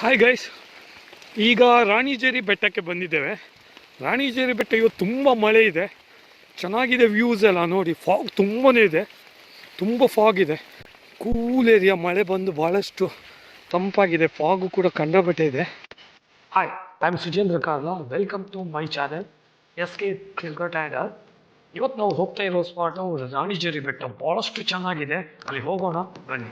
Hi guys ಈಗ ರಾಣಿಜೇರಿ ಬೆಟ್ಟಕ್ಕೆ ಬಂದಿದ್ದೇವೆ. ರಾಣಿಜೇರಿ ಬೆಟ್ಟ ಇವತ್ತು ತುಂಬ ಮಳೆ ಇದೆ. ಚೆನ್ನಾಗಿದೆ ವ್ಯೂಸ್ ಎಲ್ಲ ನೋಡಿ. ಫಾಗ್ ತುಂಬಾ ಇದೆ. ತುಂಬ ಫಾಗ್ ಇದೆ. ಕೂಲ್ ಏರಿಯಾ ಮಳೆ ಬಂದು ಭಾಳಷ್ಟು ತಂಪಾಗಿದೆ. ಫಾಗು ಕೂಡ ಕಂಡಬಟ್ಟೆ ಇದೆ. Hi I am Sujendra Karla welcome to my channel S K ಟ್ಯಾಂಡರ್ ಇವತ್ತು ನಾವು ಹೋಗ್ತಾ ಇರೋ ಸ್ಪಾಟು ರಾಣಿಜೇರಿ ಬೆಟ್ಟ ಭಾಳಷ್ಟು ಚೆನ್ನಾಗಿದೆ. ಅಲ್ಲಿ ಹೋಗೋಣ, ಬನ್ನಿ.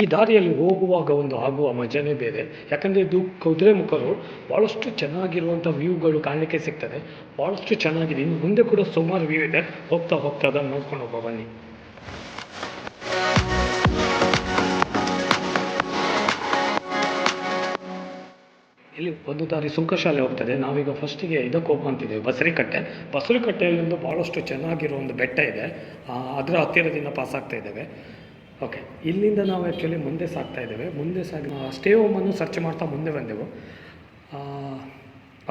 ಈ ದಾರಿಯಲ್ಲಿ ಹೋಗುವಾಗ ಒಂದು ಆಗುವ ಮಜನೇ ಬೇರೆ. ಯಾಕಂದರೆ ಇದು ಕುದುರೆಮುಖರು ಭಾಳಷ್ಟು ಚೆನ್ನಾಗಿರುವಂಥ ವ್ಯೂಗಳು ಕಾಣಲಿಕ್ಕೆ ಸಿಗ್ತದೆ. ಭಾಳಷ್ಟು ಚೆನ್ನಾಗಿದೆ. ಇನ್ನು ಮುಂದೆ ಕೂಡ ಸುಮಾರು ವ್ಯೂ ಇದೆ. ಹೋಗ್ತಾ ಹೋಗ್ತಾ ಅದನ್ನು ನೋಡ್ಕೊಂಡು ಹೋಗುವ, ಬನ್ನಿ. ಇಲ್ಲಿ ಒಂದು ದಾರಿ ಸುಂಕಶಾಲೆ ಹೋಗ್ತದೆ. ನಾವೀಗ ಫಸ್ಟಿಗೆ ಇದಕ್ಕೆ ಹೋಗ್ಕೊಂತಿದ್ದೇವೆ ಬಸರಿಕಟ್ಟೆ. ಬಸರಿಕಟ್ಟೆಯಲ್ಲಿಂದ ಭಾಳಷ್ಟು ಚೆನ್ನಾಗಿರೋ ಒಂದು ಬೆಟ್ಟ ಇದೆ. ಅದರ ಹತ್ತಿರದಿಂದ ಪಾಸ್ ಆಗ್ತಾ ಇದ್ದೇವೆ. ಓಕೆ ಇಲ್ಲಿಂದ ನಾವು ಆ್ಯಕ್ಚುಲಿ ಮುಂದೆ ಸಾಗ್ತಾ ಇದ್ದೇವೆ. ಮುಂದೆ ಸಾಗಿ ಸ್ಟೇ ಹೋಮನ್ನು ಸರ್ಚ್ ಮಾಡ್ತಾ ಮುಂದೆ ಬಂದೆವು.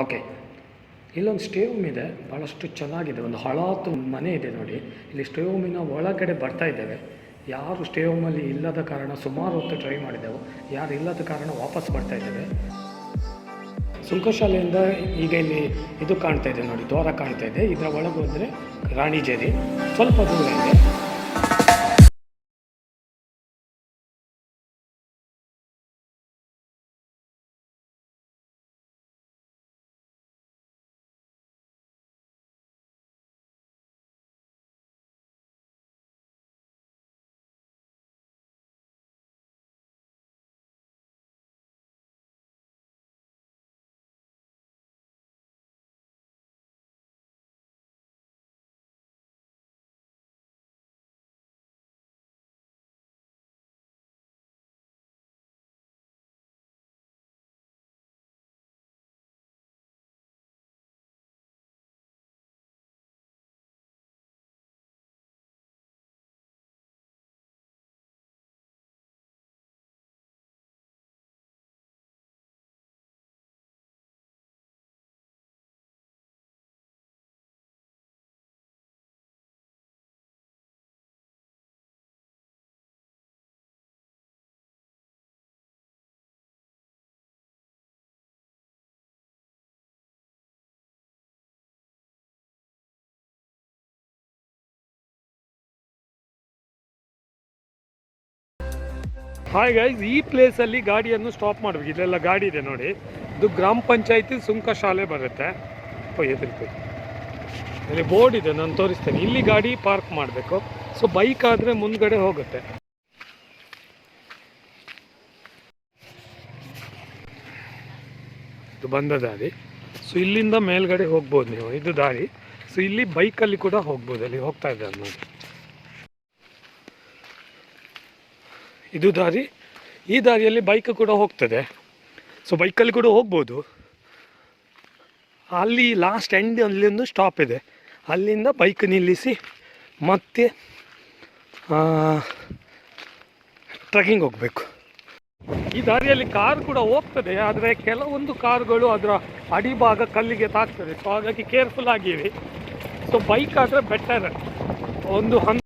ಓಕೆ ಇಲ್ಲೊಂದು ಸ್ಟೇ ಹೋಮ್ ಇದೆ. ಭಾಳಷ್ಟು ಚೆನ್ನಾಗಿದೆ. ಒಂದು ಹಳಾತು ಮನೆ ಇದೆ ನೋಡಿ. ಇಲ್ಲಿ ಸ್ಟೇ ಹೋಮಿನ ಒಳಗಡೆ ಬರ್ತಾ ಇದ್ದೇವೆ. ಯಾರು ಸ್ಟೇ ಹೋಮಲ್ಲಿ ಇಲ್ಲದ ಕಾರಣ ಸುಮಾರು ಹೊತ್ತು ಟ್ರೈ ಮಾಡಿದೆವು ಯಾರು ಇಲ್ಲದ ಕಾರಣ ವಾಪಸ್ ಬರ್ತಾ ಇದ್ದೇವೆ. ಸುಂಕಶಾಲೆಯಿಂದ ಈಗ ಇಲ್ಲಿ ಇದು ಕಾಣ್ತಾ ಇದೆ ನೋಡಿ. ದ್ವಾರ ಕಾಣ್ತಾ ಇದೆ. ಇದರ ಒಳಗೆ ಹೋದರೆ ರಾಣಿಜೇರಿ ಸ್ವಲ್ಪ ದೂರ ಇದೆ. ಹಾಯ್ ಗೈಸ್ ಈ ಪ್ಲೇಸಲ್ಲಿ ಗಾಡಿಯನ್ನು ಸ್ಟಾಪ್ ಮಾಡಬೇಕು. ಇಲ್ಲೆಲ್ಲ ಗಾಡಿ ಇದೆ ನೋಡಿ. ಇದು ಗ್ರಾಮ ಪಂಚಾಯತಿ ಸುಂಕ ಶಾಲೆ ಬರುತ್ತೆ. ಓ ಎದುರು ಇಲ್ಲಿ ಬೋರ್ಡ್ ಇದೆ, ನಾನು ತೋರಿಸ್ತೇನೆ. ಇಲ್ಲಿ ಗಾಡಿ ಪಾರ್ಕ್ ಮಾಡಬೇಕು. ಸೊ ಬೈಕ್ ಆದರೆ ಮುಂದ್ಗಡೆ ಹೋಗುತ್ತೆ. ಇದು ಬಂದ ದಾರಿ. ಸೊ ಇಲ್ಲಿಂದ ಮೇಲ್ಗಡೆ ಹೋಗ್ಬೋದು ನೀವು. ಇದು ದಾರಿ. ಸೊ ಇಲ್ಲಿ ಬೈಕಲ್ಲಿ ಕೂಡ ಹೋಗ್ಬೋದು. ಅಲ್ಲಿ ಹೋಗ್ತಾ ಇದ್ದಾರೆ ನೋಡಿ. ಇದು ದಾರಿ. ಈ ದಾರಿಯಲ್ಲಿ ಬೈಕ್ ಕೂಡ ಹೋಗ್ತದೆ. ಸೊ ಬೈಕಲ್ಲಿ ಕೂಡ ಹೋಗ್ಬೋದು. ಅಲ್ಲಿ ಲಾಸ್ಟ್ ಎಂಡ್ ಅಲ್ಲಿ ಒಂದು ಸ್ಟಾಪ್ ಇದೆ. ಅಲ್ಲಿಂದ ಬೈಕ್ ನಿಲ್ಲಿಸಿ ಮತ್ತೆ ಟ್ರೆಕ್ಕಿಂಗ್ ಹೋಗಬೇಕು. ಈ ದಾರಿಯಲ್ಲಿ ಕಾರ್ ಕೂಡ ಹೋಗ್ತದೆ, ಆದರೆ ಕೆಲವೊಂದು ಕಾರುಗಳು ಅದರ ಅಡಿಭಾಗ ಕಲ್ಲಿಗೆ ತಾಕ್ತದೆ ಸೊ ಹಾಗಾಗಿ ಕೇರ್ಫುಲ್ ಆಗಿವೆ ಸೊ ಬೈಕ್ ಆದರೆ ಬೆಟರ್ ಒಂದು ಹನ್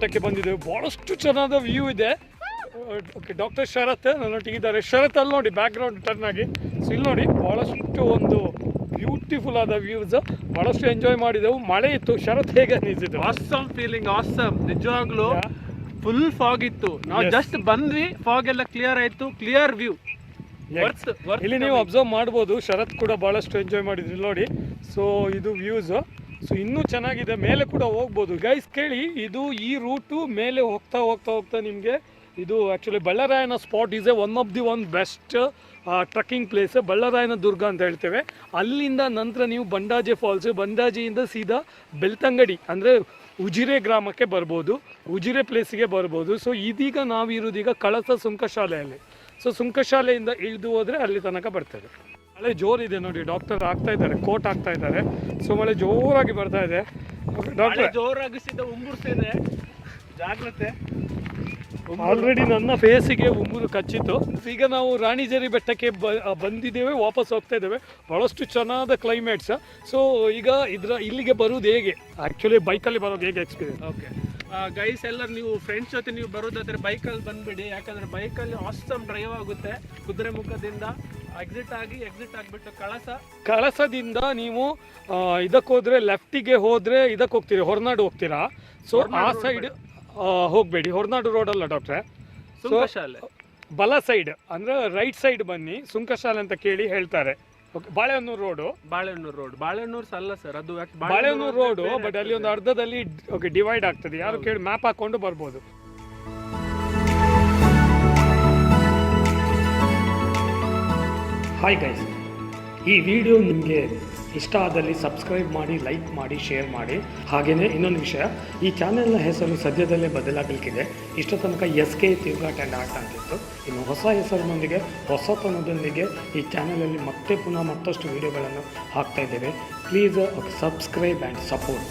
ಬೆಟ್ಟಕ್ಕೆ ಬಂದಿದ್ದೇವೆ ಬಹಳಷ್ಟು ಚೆನ್ನಾದ ವ್ಯೂ ಇದೆ. ಓಕೆ ಡಾಕ್ಟರ್ ಶರತ್ ನನ್ನೊಟ್ಟಿಗಿದ್ದಾರೆ. ಶರತ್ ಅಲ್ಲಿ ನೋಡಿ ಬ್ಯಾಕ್ಗ್ರೌಂಡ್ ಟರ್ನ್ ಆಗಿ. ಸೊ ಇಲ್ಲಿ ನೋಡಿ ಬಹಳಷ್ಟು ಒಂದು ಬ್ಯೂಟಿಫುಲ್ ಆದ ವ್ಯೂಸ್ ಬಹಳಷ್ಟು ಎಂಜಾಯ್ ಮಾಡಿದೆವು. ಮಳೆ ಇತ್ತು. ಶರತ್ ಹೇಗೆ ಅನಿಸಿತು ಆಸಮ್ ಫೀಲಿಂಗ್ ಆಸಮ್ ನಿಜವಾಗ್ಲೂ ಫುಲ್ ಫಾಗ್ ಇತ್ತು. ನಾವು. ಜಸ್ಟ್ ಬಂದ್ವಿ ಫಾಗ್ ಎಲ್ಲ ಕ್ಲಿಯರ್ ಆಯ್ತು. ಕ್ಲಿಯರ್ ವ್ಯೂ ಇಲ್ಲಿ ನೀವು ಅಬ್ಸರ್ವ್ ಮಾಡ್ಬೋದು. ಶರತ್ ಕೂಡ ಬಹಳಷ್ಟು ಎಂಜಾಯ್ ಮಾಡಿದ್ರಿ. ನೋಡಿ. ಸೊ ಇದು ವ್ಯೂಸ್ ಸೊ ಇನ್ನೂ ಚೆನ್ನಾಗಿದೆ. ಮೇಲೆ ಕೂಡ ಹೋಗ್ಬೋದು. ಗೈಸ್ ಕೇಳಿ, ಇದು ಈ ರೂಟು ಮೇಲೆ ಹೋಗ್ತಾ ಹೋಗ್ತಾ ಹೋಗ್ತಾ ನಿಮಗೆ ಇದು actually ಬಳ್ಳರಾಯನ spot is a one of the one best trekking place ಬಳ್ಳಾರಾಯನ Durga ಅಂತ ಹೇಳ್ತೇವೆ. ಅಲ್ಲಿಂದ ನಂತರ ನೀವು ಬಂಡಾಜೆ ಫಾಲ್ಸ್ ಬಂಡಾಜೆಯಿಂದ ಸೀದಾ ಬೆಳ್ತಂಗಡಿ, ಅಂದರೆ ಉಜಿರೆ ಗ್ರಾಮಕ್ಕೆ ಬರ್ಬೋದು. ಉಜಿರೆ ಪ್ಲೇಸಿಗೆ ಬರ್ಬೋದು. ಸೊ ಇದೀಗ ನಾವಿರೋದೀಗ ಕಳಸ ಸುಂಕಶಾಲೆಯಲ್ಲಿ. ಸೊ ಸುಂಕಶಾಲೆಯಿಂದ ಇಳಿದು ಹೋದರೆ ಅಲ್ಲಿ ತನಕ ಬರ್ತದೆ ಮಳೆ ಜೋರಿದೆ ನೋಡಿ ಡಾಕ್ಟರ್ ಆಗ್ತಾ ಇದ್ದಾರೆ ಕೋಟ್ ಆಗ್ತಾ ಇದ್ದಾರೆ. ಸೊ ಮಳೆ ಜೋರಾಗಿ ಬರ್ತಾ ಇದೆ. ಡಾಕ್ಟರ್ ಜೋರಾಗಿಸಿದ ಜಾಗ್ರತೆ. ಆಲ್ರೆಡಿ ನನ್ನ ಫೇಸಿಗೆ ಉಂಗುರು ಕಚ್ಚಿತ್ತು. ಈಗ ನಾವು ರಾಣಿಜೇರಿ ಬೆಟ್ಟಕ್ಕೆ ಬಂದಿದ್ದೇವೆ ವಾಪಸ್ ಹೋಗ್ತಾ ಇದ್ದೇವೆ. ಬಹಳಷ್ಟು ಚೆನ್ನಾದ ಕ್ಲೈಮೇಟ್ಸ್ ಸೊ ಈಗ ಇದರ ಇಲ್ಲಿಗೆ ಬರೋದು ಹೇಗೆ? ಆ್ಯಕ್ಚುಲಿ ಬೈಕಲ್ಲಿ ಬರೋದು ಹೇಗೆ ಎಕ್ಸ್ಪೀರಿಯನ್ಸ್ ಓಕೆ ಗೈಸ್ ಎಲ್ಲ ನೀವು ಫ್ರೆಂಡ್ಸ್ ಜೊತೆ ನೀವು ಬರೋದಾದ್ರೆ ಬೈಕಲ್ಲಿ ಬಂದ್ಬಿಡಿ. ಯಾಕಂದ್ರೆ ಬೈಕಲ್ಲಿ ಆಸಮ್ ಡ್ರೈವ್ ಆಗುತ್ತೆ ಕುದುರೆ ಮುಖದಿಂದ. ಎಕ್ಸಿಟ್ ಆಗಿ ಎಕ್ಸಿಟ್ ಆಗಿಬಿಟ್ಟು ಕಳಸ. ಕಳಸದಿಂದ ನೀವು ಇದಕ್ಕೆ ಹೋದ್ರೆ ಲೆಫ್ಟಿಗೆ ಹೋದ್ರೆ ಇದಕ್ಕೆ ಹೋಗ್ತೀರಿ ಹೊರನಾಡು ಹೋಗ್ತೀರಾ? ಸೊ ಆ ಸೈಡ್ ಹೋಗಬೇಡಿ ಹೊರನಾಡು ರೋಡ್ ಅಲ್ಲ ಡಾಕ್ಟ್ರೆ ಸುಂಕಶಾಲೆ. ಬಲ ಸೈಡ್ ಅಂದ್ರೆ ರೈಟ್ ಸೈಡ್ ಬನ್ನಿ ಸುಂಕಶಾಲೆ ಅಂತ ಕೇಳಿ ಹೇಳ್ತಾರೆ. ಬಾಳೆಹಣ್ಣೂರು ಬಾಳೆಹೊನ್ನೂರು ರೋಡು ಬಾಳೆಹೊನ್ನೂರು ರೋಡ್ ಬಾಳೆಹೊನ್ನೂರು ಅಲ್ಲ ಸರ್ ಅದು ಯಾಕೆ ಬಾಳೆಹೊನ್ನೂರು ರೋಡು ಬಟ್ ಅಲ್ಲಿ ಒಂದು ಅರ್ಧದಲ್ಲಿ ಓಕೆ ಡಿವೈಡ್ ಆಗ್ತದೆ. ಯಾರು ಕೇಳಿ ಮ್ಯಾಪ್ ಹಾಕೊಂಡು ಬರ್ಬೋದು. ಹಾಯ್ ಗೈಸ್ ಈ ವಿಡಿಯೋ ನಿಮಗೆ ಇಷ್ಟ ಆದಲ್ಲಿ ಸಬ್ಸ್ಕ್ರೈಬ್ ಮಾಡಿ ಲೈಕ್ ಮಾಡಿ ಶೇರ್ ಮಾಡಿ. ಹಾಗೆಯೇ ಇನ್ನೊಂದು ವಿಷಯ, ಈ ಚಾನೆಲ್ನ ಹೆಸರು ಸದ್ಯದಲ್ಲೇ ಬದಲಾಗಲಿಕ್ಕಿದೆ. ಇಷ್ಟು ತನಕ ಎಸ್ ಕೆ ತಿರುಗಾಟ ಆ್ಯಂಡ್ ಆರ್ಟ್ ಅಂತಿತ್ತು. ಇನ್ನು ಹೊಸ ಹೆಸರಿನೊಂದಿಗೆ ಹೊಸತನದೊಂದಿಗೆ ಈ ಚಾನಲಲ್ಲಿ ಮತ್ತೆ ಪುನಃ ಮತ್ತಷ್ಟು ವಿಡಿಯೋಗಳನ್ನು ಹಾಕ್ತಾ ಇದ್ದೇವೆ. Please subscribe and support